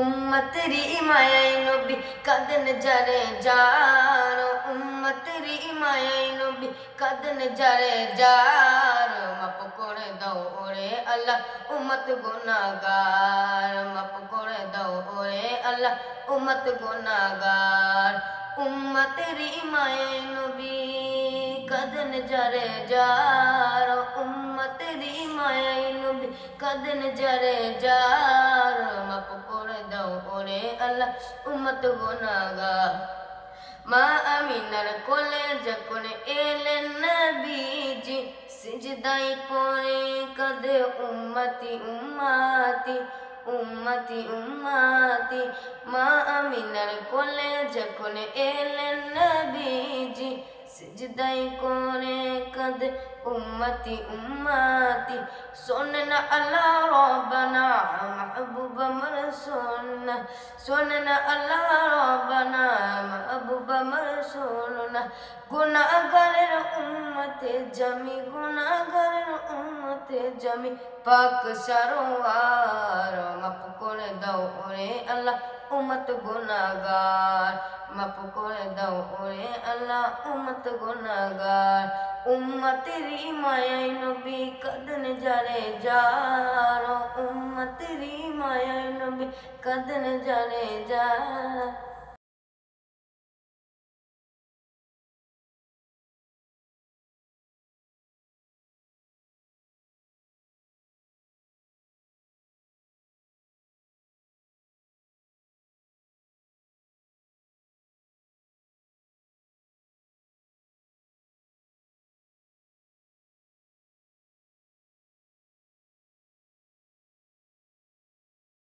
উম্মতেরি মায়াই নবী কাঁদন যারে যার উম্মতেরি মায়াই নবী কাঁদন যারে যার মাপ করে দাও ওরে আল্লাহ উম্মত গুনাহগার মাপ করে দাও ওরে আল্লাহ উম্মত গুনাহগার উম্মতেরি মায়াই নবী কদন জরে যার উম্মতেরি মায়াই নবী কদন জরে যার মাপ আল্লাহ উম্মত গোনাগা মা আমিনার কোলে যখন এলেন নবীজি সিজদাই পরে কদে, উম্মতি, উম্মাতি উম্মতি, উম্মাতি। মা আমিনার কোলে যখন এলেন নবীজি সিজদাই করে কদে উম্মতি উম্মাতি সোননা আল্লাহ রব্বানা মাহবুব মর সোননা সোননা আল্লাহ রব্বানা মাহবুব মর সোননা গুনাহগারের উম্মতে জমি গুনাহগারের উম্মতে জমি পাক সারোয়ার মাপ করে দাও ওরে আল্লাহ উম্মত গুনাহগার মাপ করে দাও ওরে আল্লাহ উম্মত গুনাহগার উম্মতেরি মায়াই নবী কদন জারে যার উম্মতেরি মায়াই নবী কদন জারে যার